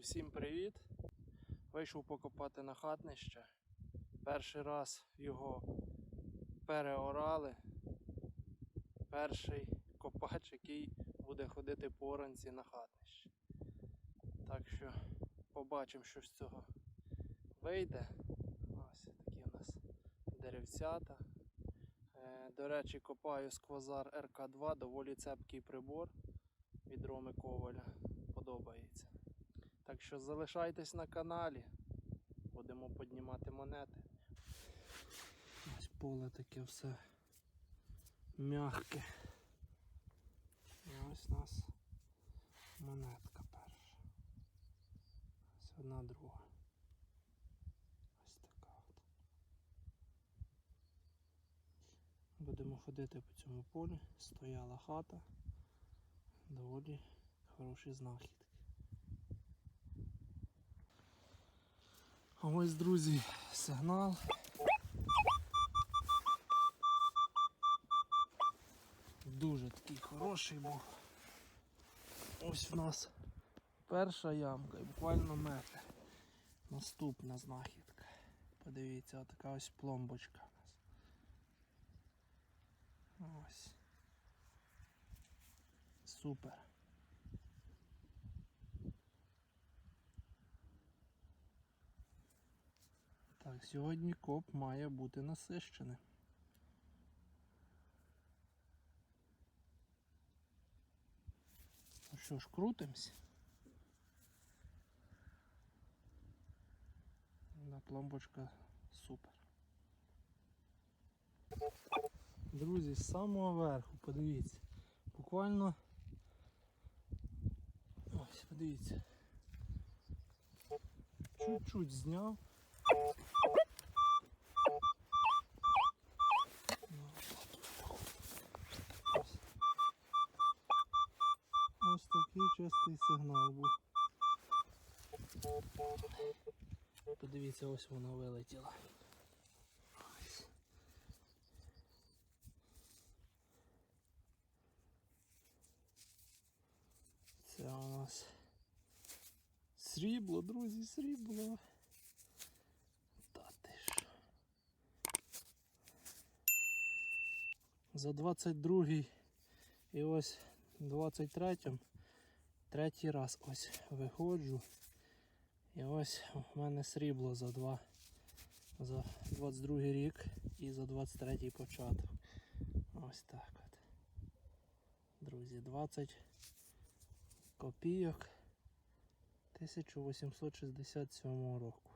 всім привіт! Вийшов покопати на хатнище. Перший раз його переорали. Перший копач, який буде ходити по оранці на хатнище. Так що побачимо, що з цього вийде. Ось такі у нас деревцята. Е, До речі, копаю сквозар РК2, доволі цепкий прибор від Роми Коваля. Подобається. Так що залишайтесь на каналі. Будемо піднімати монети. Ось поле таке все м'яке. І ось у нас монетка перша. Ось одна друга. Ось така от. Будемо ходити по цьому полі. Стояла хата. Доволі хороші знахідки. Ось, друзі, сигнал. Дуже такий хороший був. Ось в нас перша ямка і буквально метр. Наступна знахідка. Подивіться, така ось пломбочка у нас. Ось. Супер. Сьогодні коп має бути насищений. Ну що ж, крутимось. На пломбочка супер. Друзі, з самого верху, подивіться. Буквально. Ось, подивіться. Чуть-чуть зняв. Чистий сигнал був. Подивіться, ось вона вилетіла. Це у нас срібло, друзі, срібло. Та ти що. За 22 і ось 23 третій раз ось виходжу. І ось у мене срібло за два за 22 рік і за 23 початок. Ось так от. Друзі, 20 копійок 1867 року.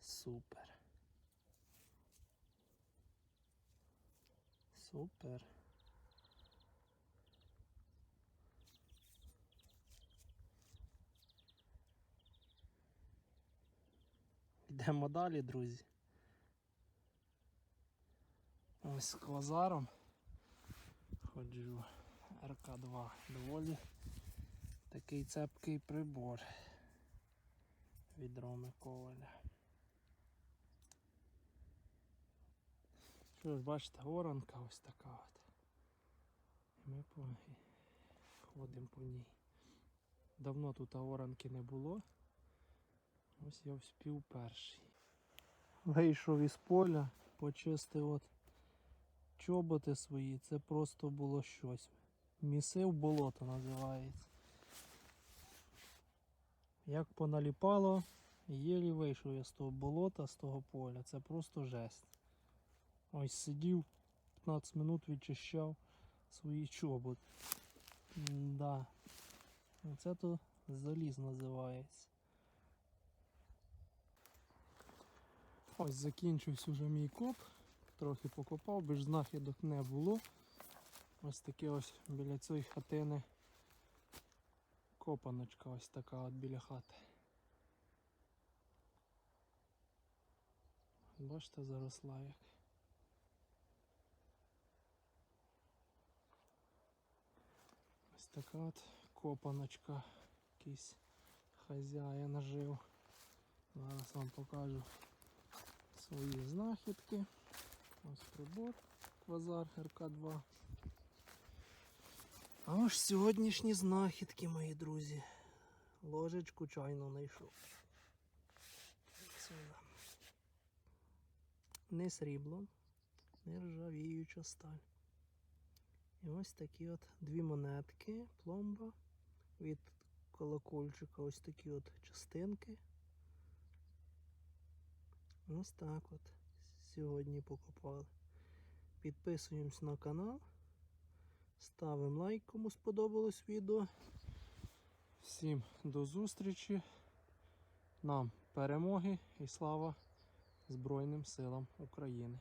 Супер. Супер. Йдемо далі, друзі. Ось з квазаром ходжу РК2 доволі такий цепкий прибор від Роми. Що ж, бачите, оранка ось така от. І ми ходимо по ній. Давно тут оранки не було. Ось я вспів перший. Вийшов із поля, почистив от чоботи свої, це просто було щось. Місив болото називається. Як поналіпало, єлі вийшов я з того болота, з того поля. Це просто жесть. Ось сидів, 15 минут відчищав свої чоботи. Да. Оце то заліз називається. Ось закінчився вже мій коп. Трохи покопав, бо ж знахідок не було. Ось таке ось біля цієї хатини копаночка ось така от біля хати. Бачите, заросла як. Ось така от копаночка. Якийсь хазяїн жив. Зараз вам покажу свої знахідки. Ось прибор Квазар РК2. А ось сьогоднішні знахідки, мої друзі. ложечку чайну знайшов. Не срібло, не ржавіюча сталь. І ось такі от дві монетки, пломба від колокольчика, ось такі от частинки. Ось так от сьогодні покопали. Підписуємось на канал. Ставимо лайк, кому сподобалось відео. Всім до зустрічі. Нам перемоги і слава Збройним силам України.